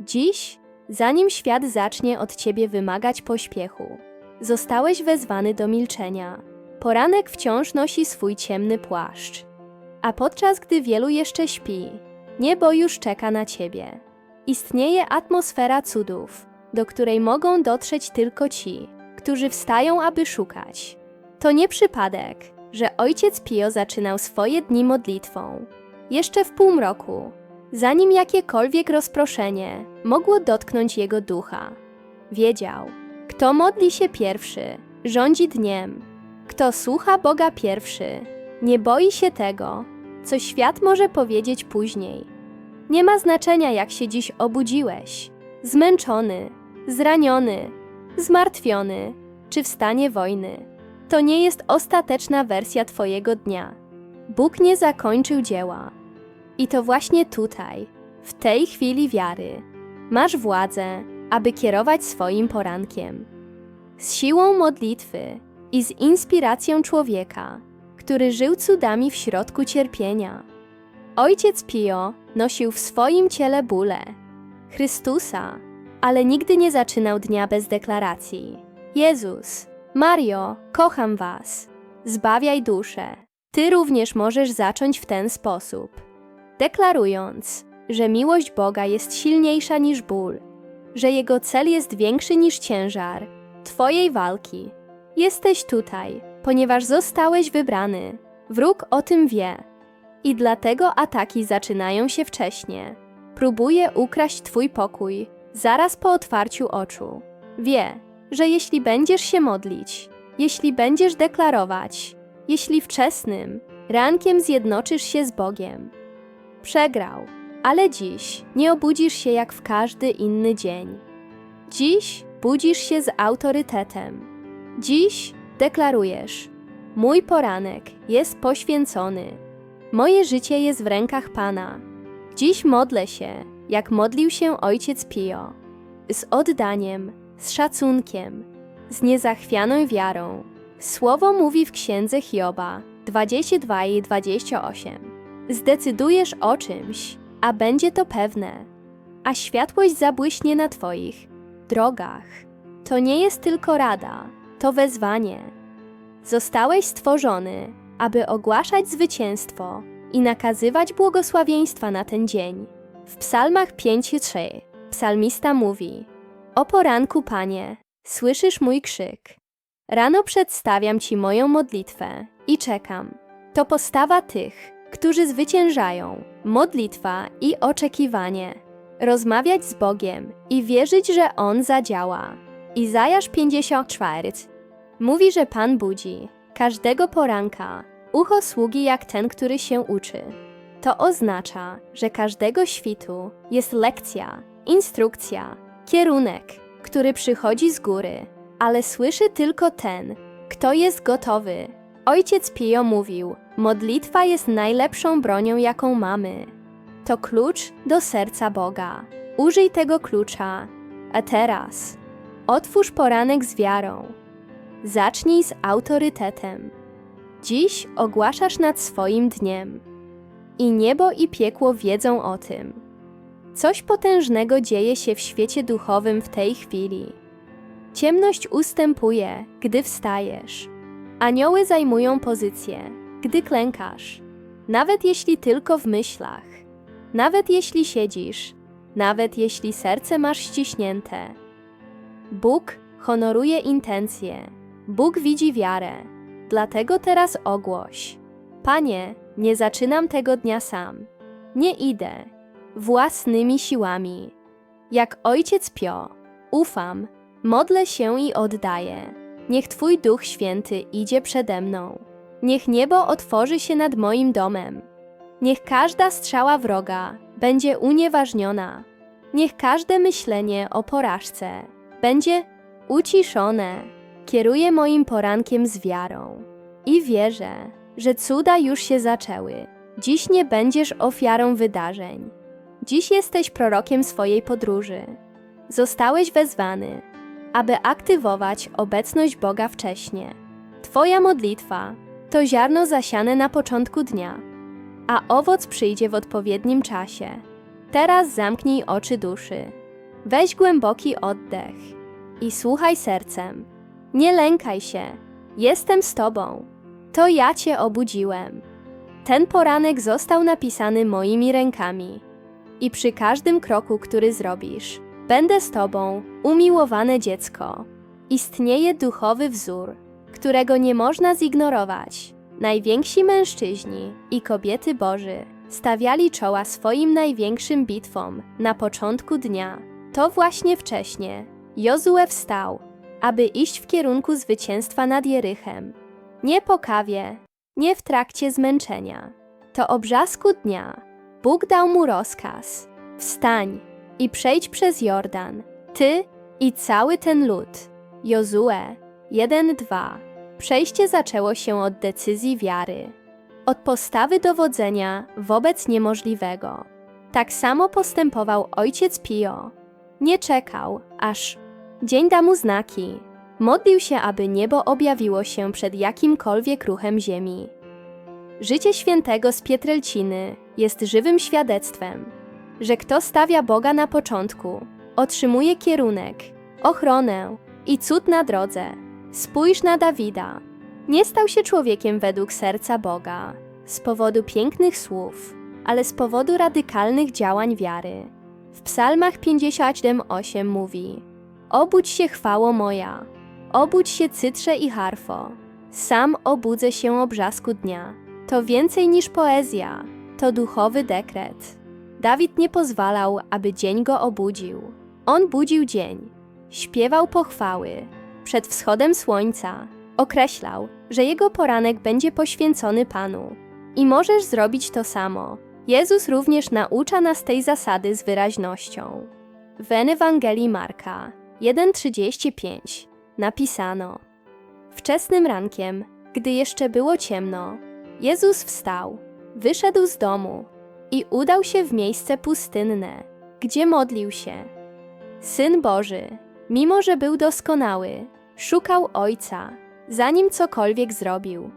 Dziś, zanim świat zacznie od ciebie wymagać pośpiechu, zostałeś wezwany do milczenia. Poranek wciąż nosi swój ciemny płaszcz. A podczas gdy wielu jeszcze śpi, niebo już czeka na ciebie. Istnieje atmosfera cudów, do której mogą dotrzeć tylko ci, którzy wstają, aby szukać. To nie przypadek, że ojciec Pio zaczynał swoje dni modlitwą. Jeszcze w półmroku, zanim jakiekolwiek rozproszenie mogło dotknąć jego ducha. Wiedział, kto modli się pierwszy, rządzi dniem. Kto słucha Boga pierwszy, nie boi się tego, co świat może powiedzieć później. Nie ma znaczenia, jak się dziś obudziłeś. Zmęczony, zraniony, zmartwiony, czy w stanie wojny. To nie jest ostateczna wersja Twojego dnia. Bóg nie zakończył dzieła. I to właśnie tutaj, w tej chwili wiary, masz władzę, aby kierować swoim porankiem. Z siłą modlitwy i z inspiracją człowieka, który żył cudami w środku cierpienia. Ojciec Pio nosił w swoim ciele bóle Chrystusa, ale nigdy nie zaczynał dnia bez deklaracji. Jezus, Mario, kocham Was. Zbawiaj duszę. Ty również możesz zacząć w ten sposób. Deklarując, że miłość Boga jest silniejsza niż ból, że Jego cel jest większy niż ciężar Twojej walki. Jesteś tutaj, ponieważ zostałeś wybrany. Wróg o tym wie. I dlatego ataki zaczynają się wcześnie. Próbuje ukraść Twój pokój zaraz po otwarciu oczu. Wie, że jeśli będziesz się modlić, jeśli będziesz deklarować, jeśli wczesnym rankiem zjednoczysz się z Bogiem, przegrał, ale dziś nie obudzisz się jak w każdy inny dzień. Dziś budzisz się z autorytetem. Dziś deklarujesz: Mój poranek jest poświęcony. Moje życie jest w rękach Pana. Dziś modlę się, jak modlił się ojciec Pio, z oddaniem, z szacunkiem, z niezachwianą wiarą. Słowo mówi w księdze Hioba 22 i 28. Zdecydujesz o czymś, a będzie to pewne, a światłość zabłyśnie na Twoich drogach. To nie jest tylko rada, to wezwanie. Zostałeś stworzony, aby ogłaszać zwycięstwo i nakazywać błogosławieństwa na ten dzień. W Psalmach 5:3 psalmista mówi: O poranku, Panie, słyszysz mój krzyk. Rano przedstawiam Ci moją modlitwę i czekam. To postawa tych, którzy zwyciężają, modlitwa i oczekiwanie. Rozmawiać z Bogiem i wierzyć, że On zadziała. Izajasz 54 mówi, że Pan budzi każdego poranka ucho sługi jak ten, który się uczy. To oznacza, że każdego świtu jest lekcja, instrukcja, kierunek, który przychodzi z góry, ale słyszy tylko ten, kto jest gotowy. Ojciec Pio mówił: Modlitwa jest najlepszą bronią, jaką mamy. To klucz do serca Boga. Użyj tego klucza. A teraz otwórz poranek z wiarą. Zacznij z autorytetem. Dziś ogłaszasz nad swoim dniem. I niebo i piekło wiedzą o tym. Coś potężnego dzieje się w świecie duchowym w tej chwili. Ciemność ustępuje, gdy wstajesz. Anioły zajmują pozycję, gdy klękasz. Nawet jeśli tylko w myślach. Nawet jeśli siedzisz. Nawet jeśli serce masz ściśnięte. Bóg honoruje intencje. Bóg widzi wiarę. Dlatego teraz ogłoś. Panie, nie zaczynam tego dnia sam. Nie idę. Własnymi siłami. Jak ojciec Pio. Ufam. Modlę się i oddaję. Niech Twój Duch Święty idzie przede mną. Niech niebo otworzy się nad moim domem. Niech każda strzała wroga będzie unieważniona. Niech każde myślenie o porażce będzie uciszone. Kieruję moim porankiem z wiarą i wierzę, że cuda już się zaczęły. Dziś nie będziesz ofiarą wydarzeń. Dziś jesteś prorokiem swojej podróży. Zostałeś wezwany, aby aktywować obecność Boga wcześnie. Twoja modlitwa to ziarno zasiane na początku dnia, a owoc przyjdzie w odpowiednim czasie. Teraz zamknij oczy duszy Weź głęboki oddech i słuchaj sercem. Nie lękaj się. Jestem z tobą. To ja cię obudziłem. Ten poranek został napisany moimi rękami. I przy każdym kroku, który zrobisz, będę z tobą, umiłowane dziecko. Istnieje duchowy wzór, którego nie można zignorować. Najwięksi mężczyźni i kobiety Boży stawiali czoła swoim największym bitwom na początku dnia. To właśnie wcześnie Jozue wstał, aby iść w kierunku zwycięstwa nad Jerychem. Nie po kawie, nie w trakcie zmęczenia. To o brzasku dnia Bóg dał mu rozkaz: Wstań i przejdź przez Jordan, ty i cały ten lud. Jozue 1-2. Przejście zaczęło się od decyzji wiary, od postawy dowodzenia wobec niemożliwego. Tak samo postępował ojciec Pio. Nie czekał, aż dzień da mu znaki. Modlił się, aby niebo objawiło się przed jakimkolwiek ruchem ziemi. Życie świętego z Pietrelciny jest żywym świadectwem, że kto stawia Boga na początku, otrzymuje kierunek, ochronę i cud na drodze. Spójrz na Dawida. Nie stał się człowiekiem według serca Boga, z powodu pięknych słów, ale z powodu radykalnych działań wiary. W psalmach 57:8 mówi Obudź się chwało moja, obudź się cytrze i harfo. Sam obudzę się o brzasku dnia. To więcej niż poezja, to duchowy dekret. Dawid nie pozwalał, aby dzień go obudził. On budził dzień, śpiewał pochwały. Przed wschodem słońca określał, że jego poranek będzie poświęcony Panu. I możesz zrobić to samo. Jezus również naucza nas tej zasady z wyraźnością. W Ewangelii Marka 1:35 napisano: Wczesnym rankiem, gdy jeszcze było ciemno, Jezus wstał, wyszedł z domu i udał się w miejsce pustynne, gdzie modlił się. Syn Boży, mimo że był doskonały, szukał Ojca, zanim cokolwiek zrobił.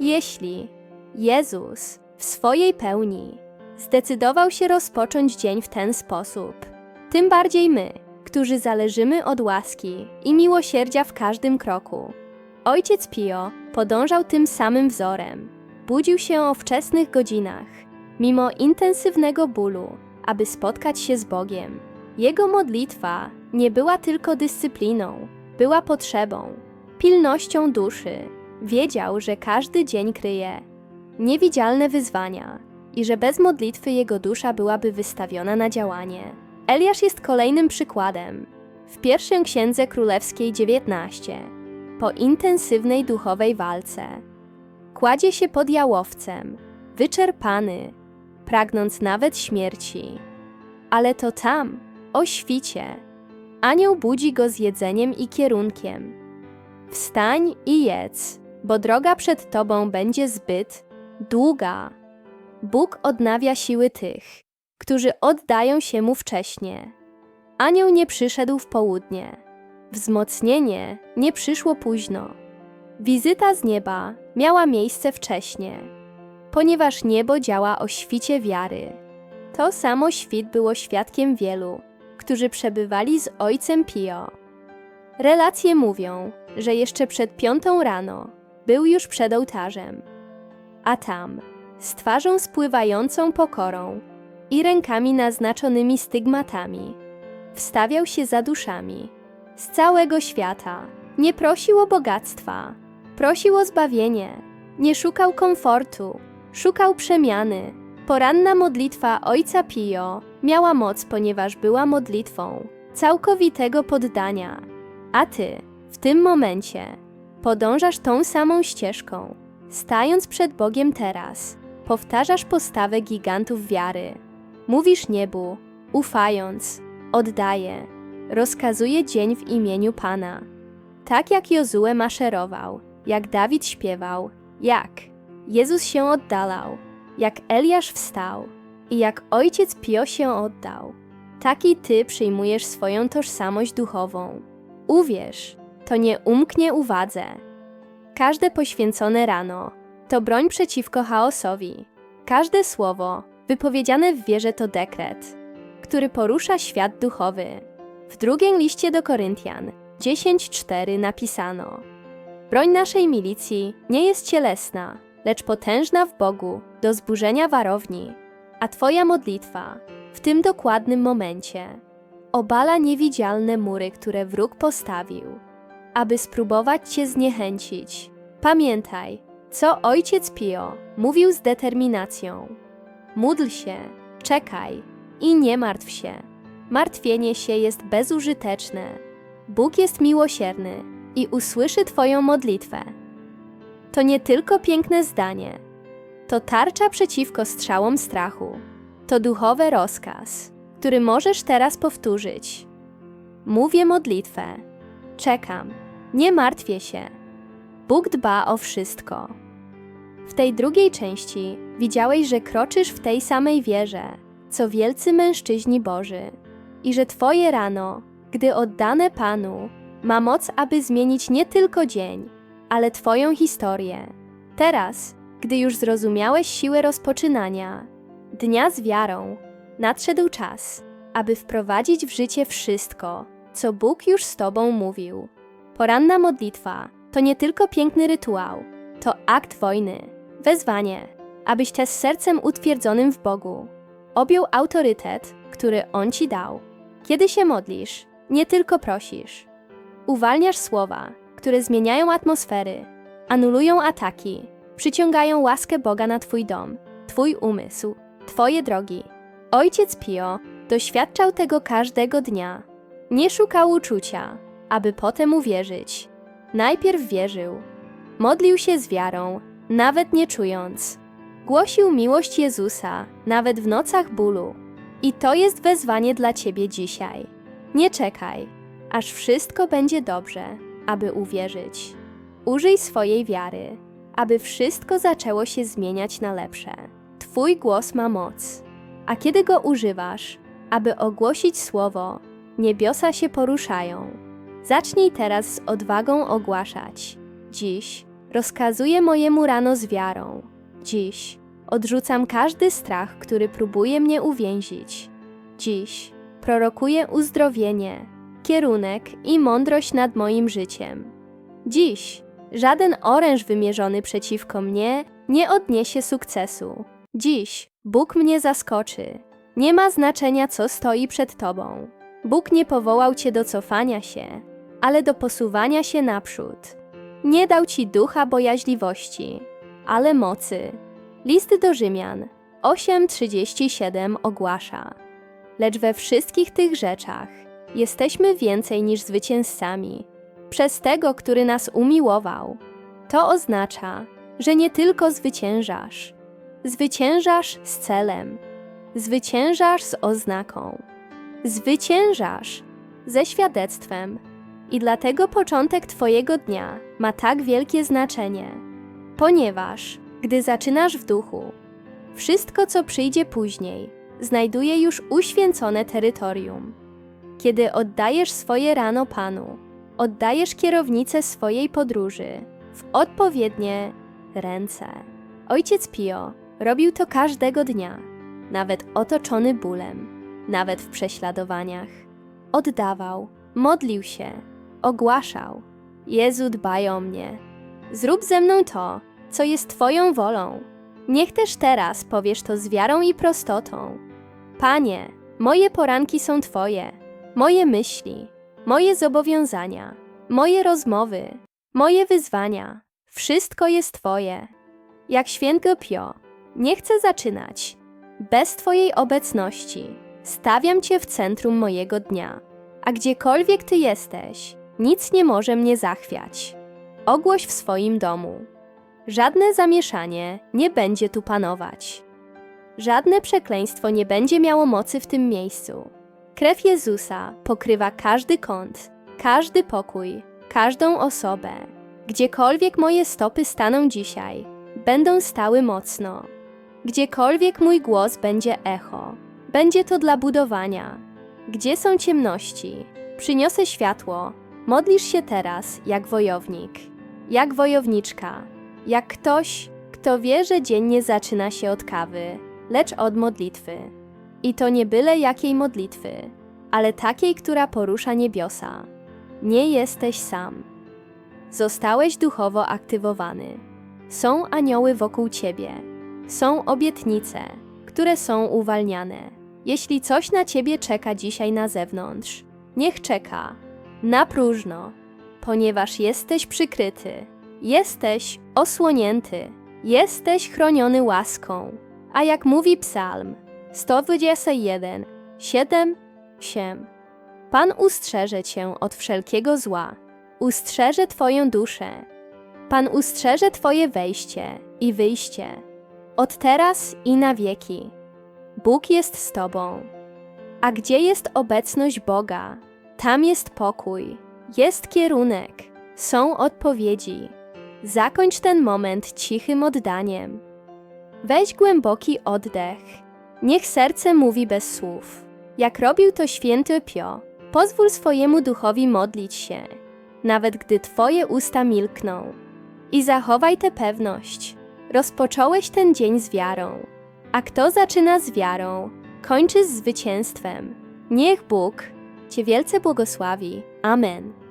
Jeśli Jezus w swojej pełni zdecydował się rozpocząć dzień w ten sposób, tym bardziej my, którzy zależymy od łaski i miłosierdzia w każdym kroku. Ojciec Pio podążał tym samym wzorem. Budził się o wczesnych godzinach, mimo intensywnego bólu, aby spotkać się z Bogiem. Jego modlitwa nie była tylko dyscypliną, była potrzebą, pilnością duszy. Wiedział, że każdy dzień kryje niewidzialne wyzwania i że bez modlitwy jego dusza byłaby wystawiona na działanie. Eliasz jest kolejnym przykładem. W pierwszej księdze królewskiej 19, po intensywnej duchowej walce, kładzie się pod jałowcem, wyczerpany, pragnąc nawet śmierci. Ale to tam, o świcie, anioł budzi go z jedzeniem i kierunkiem. Wstań i jedz, bo droga przed tobą będzie zbyt długa. Bóg odnawia siły tych, którzy oddają się mu wcześnie. Anioł nie przyszedł w południe. Wzmocnienie nie przyszło późno. Wizyta z nieba miała miejsce wcześnie, ponieważ niebo działa o świcie wiary. To samo świt było świadkiem wielu, którzy przebywali z ojcem Pio. Relacje mówią, że jeszcze przed piątą rano był już przed ołtarzem, a tam, z twarzą spływającą pokorą i rękami naznaczonymi stygmatami, wstawiał się za duszami z całego świata. Nie prosił o bogactwa, prosił o zbawienie, nie szukał komfortu, szukał przemiany. Poranna modlitwa ojca Pio miała moc, ponieważ była modlitwą całkowitego poddania. A ty, w tym momencie, podążasz tą samą ścieżką, stając przed Bogiem teraz, powtarzasz postawę gigantów wiary. Mówisz niebu, ufając, oddaję, rozkazuje dzień w imieniu Pana. Tak jak Jozue maszerował, jak Dawid śpiewał, jak Jezus się oddalał, jak Eliasz wstał i jak ojciec Pio się oddał, tak i ty przyjmujesz swoją tożsamość duchową. Uwierz, to nie umknie uwadze. Każde poświęcone rano to broń przeciwko chaosowi. Każde słowo wypowiedziane w wierze to dekret, który porusza świat duchowy. W drugim liście do Koryntian 10:4 napisano: Broń naszej milicji nie jest cielesna, lecz potężna w Bogu do zburzenia warowni, a Twoja modlitwa w tym dokładnym momencie obala niewidzialne mury, które wróg postawił, aby spróbować Cię zniechęcić. Pamiętaj, co ojciec Pio mówił z determinacją. Módl się, czekaj i nie martw się. Martwienie się jest bezużyteczne. Bóg jest miłosierny i usłyszy Twoją modlitwę. To nie tylko piękne zdanie, to tarcza przeciwko strzałom strachu. To duchowy rozkaz, który możesz teraz powtórzyć. Mówię modlitwę. Czekam. Nie martwię się. Bóg dba o wszystko. W tej drugiej części widziałeś, że kroczysz w tej samej wierze, co wielcy mężczyźni Boży, i że Twoje rano, gdy oddane Panu, ma moc, aby zmienić nie tylko dzień, ale Twoją historię. Teraz, gdy już zrozumiałeś siłę rozpoczynania, dnia z wiarą, nadszedł czas, aby wprowadzić w życie wszystko, co Bóg już z Tobą mówił. Poranna modlitwa to nie tylko piękny rytuał, to akt wojny, wezwanie, abyś też sercem utwierdzonym w Bogu objął autorytet, który On Ci dał. Kiedy się modlisz, nie tylko prosisz. Uwalniasz słowa, które zmieniają atmosfery, anulują ataki, przyciągają łaskę Boga na Twój dom, Twój umysł, Twoje drogi. Ojciec Pio doświadczał tego każdego dnia. Nie szukał uczucia, aby potem uwierzyć. Najpierw wierzył. Modlił się z wiarą, nawet nie czując. Głosił miłość Jezusa, nawet w nocach bólu. I to jest wezwanie dla Ciebie dzisiaj. Nie czekaj, aż wszystko będzie dobrze, aby uwierzyć. Użyj swojej wiary, aby wszystko zaczęło się zmieniać na lepsze. Twój głos ma moc, a kiedy go używasz, aby ogłosić słowo, niebiosa się poruszają. Zacznij teraz z odwagą ogłaszać. Dziś rozkazuję mojemu rano z wiarą. Dziś odrzucam każdy strach, który próbuje mnie uwięzić. Dziś prorokuję uzdrowienie, kierunek i mądrość nad moim życiem. Dziś żaden oręż wymierzony przeciwko mnie nie odniesie sukcesu. Dziś Bóg mnie zaskoczy. Nie ma znaczenia, co stoi przed tobą. Bóg nie powołał cię do cofania się, ale do posuwania się naprzód. Nie dał ci ducha bojaźliwości, ale mocy. List do Rzymian 8:37 ogłasza: Lecz we wszystkich tych rzeczach jesteśmy więcej niż zwycięzcami przez tego, który nas umiłował. To oznacza, że nie tylko zwyciężasz, zwyciężasz z celem, zwyciężasz z oznaką, zwyciężasz ze świadectwem. I dlatego początek Twojego dnia ma tak wielkie znaczenie, ponieważ gdy zaczynasz w duchu, wszystko co przyjdzie później znajduje już uświęcone terytorium. Kiedy oddajesz swoje rano Panu, oddajesz kierownicę swojej podróży w odpowiednie ręce. Ojciec Pio robił to każdego dnia, nawet otoczony bólem, nawet w prześladowaniach. Oddawał, modlił się, ogłaszał: Jezu, dbaj o mnie. Zrób ze mną to, co jest Twoją wolą. Niech też teraz powiesz to z wiarą i prostotą. Panie, moje poranki są Twoje, moje myśli, moje zobowiązania, moje rozmowy, moje wyzwania. Wszystko jest Twoje. Jak święty Pio, nie chcę zaczynać. Bez Twojej obecności stawiam Cię w centrum mojego dnia. A gdziekolwiek Ty jesteś, nic nie może mnie zachwiać. Ogłoś w swoim domu. Żadne zamieszanie nie będzie tu panować. Żadne przekleństwo nie będzie miało mocy w tym miejscu. Krew Jezusa pokrywa każdy kąt, każdy pokój, każdą osobę. Gdziekolwiek moje stopy staną dzisiaj, będą stały mocno. Gdziekolwiek mój głos będzie echo, będzie to dla budowania. Gdzie są ciemności, przyniosę światło. Modlisz się teraz jak wojownik, jak wojowniczka, jak ktoś, kto wie, że dzień nie zaczyna się od kawy, lecz od modlitwy. I to nie byle jakiej modlitwy, ale takiej, która porusza niebiosa. Nie jesteś sam. Zostałeś duchowo aktywowany. Są anioły wokół ciebie. Są obietnice, które są uwalniane. Jeśli coś na ciebie czeka dzisiaj na zewnątrz, niech czeka. Na próżno, ponieważ jesteś przykryty. Jesteś osłonięty. Jesteś chroniony łaską. A jak mówi Psalm 121, 7, 8. Pan ustrzeże cię od wszelkiego zła. Ustrzeże twoją duszę. Pan ustrzeże twoje wejście i wyjście. Od teraz i na wieki. Bóg jest z tobą. A gdzie jest obecność Boga, tam jest pokój, jest kierunek, są odpowiedzi. Zakończ ten moment cichym oddaniem. Weź głęboki oddech. Niech serce mówi bez słów. Jak robił to święty Pio, pozwól swojemu duchowi modlić się, nawet gdy twoje usta milkną. I zachowaj tę pewność. Rozpocząłeś ten dzień z wiarą. A kto zaczyna z wiarą, kończy z zwycięstwem. Niech Bóg Cię wielce błogosławi. Amen.